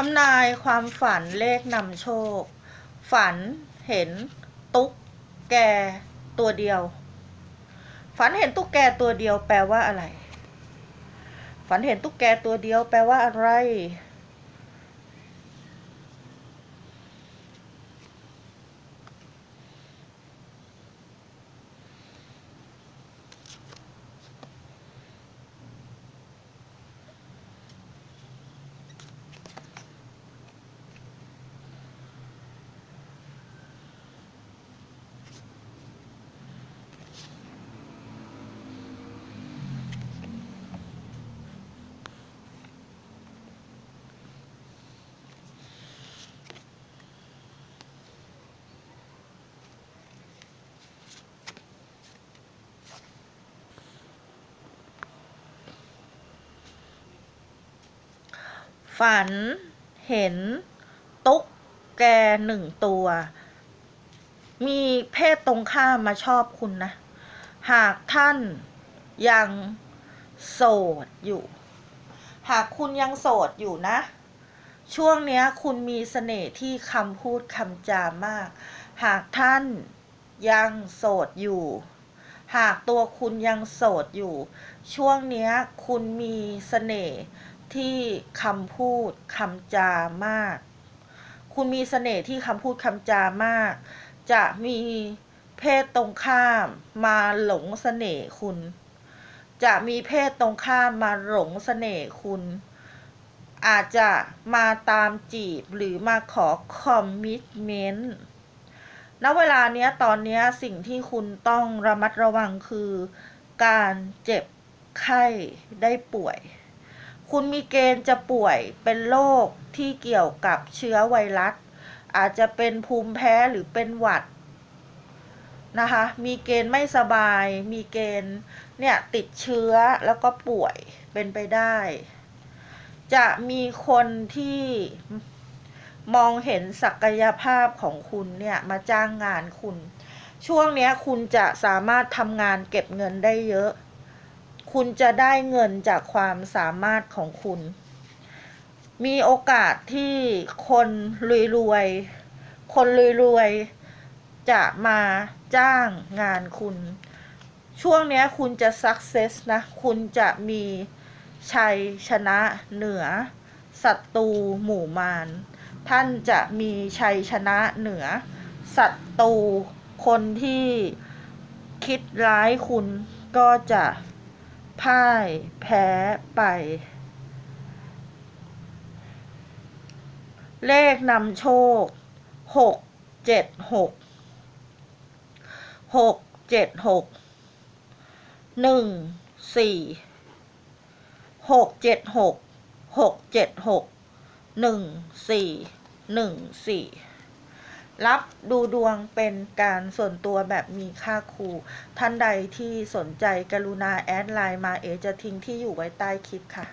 ทำนายความฝันเลขนำโชค ฝันเห็นตุ๊กแกตัวเดียว ฝันเห็นตุ๊กแกตัวเดียวแปลว่าอะไร ฝันเห็นตุ๊กแกตัวเดียวแปลว่าอะไร ฝันเห็นตุ๊กแกหนึ่งตัว มีเพศตรงข้ามมาชอบคุณนะ หากท่านยังโสดอยู่ หากคุณยังโสดอยู่นะ ช่วงนี้คุณมีเสน่ห์ที่คำพูดคำจามาก หากท่านยังโสดอยู่ หากตัวคุณยังโสดอยู่ ช่วงนี้คุณมีเสน่ห์ ที่คำพูดคำจามาก คุณมีเสน่ห์ที่คำพูดคำจามาก จะมีเพศตรงข้ามมาหลงเสน่ห์คุณ จะมีเพศตรงข้ามมาหลงเสน่ห์คุณ อาจจะมาตามจีบหรือมาขอคอมมิชเมนต์ณเวลาเนี้ยตอนเนี้ยสิ่งที่คุณต้องระมัดระวังคือ การเจ็บไข้ได้ป่วย คุณมีเกณฑ์จะป่วยเป็นโรคที่เกี่ยวกับเชื้อไวรัส อาจจะเป็นภูมิแพ้หรือเป็นหวัดนะคะ มีเกณฑ์ไม่สบาย มีเกณฑ์เนี่ยติดเชื้อแล้วก็ป่วยเป็นไปได้ จะมีคนที่มองเห็นศักยภาพของคุณเนี่ยมาจ้างงานคุณ ช่วงนี้คุณจะสามารถทำงานเก็บเงินได้เยอะ คุณจะได้เงินจากความสามารถของคุณ มีโอกาสที่คนรวยๆ คนรวยๆ จะมาจ้างงานคุณ ช่วงนี้คุณจะ success นะ คุณจะมีชัยชนะเหนือศัตรูหมู่มาร ท่านจะมีชัยชนะเหนือศัตรูคนที่คิดร้ายคุณก็จะ พ่าย แพ้ไป เลขนำโชคหกเจ็ดหกหกเจ็ดหกหนึ่งสี่หกเจ็ดหกหกเจ็ดหกหนึ่งสี่หนึ่งสี่ รับดูดวงเป็นการส่วนตัวแบบมีค่าครู ท่านใดที่สนใจกรุณาแอดไลน์มาเอจะทิ้งที่อยู่ไว้ใต้คลิปค่ะ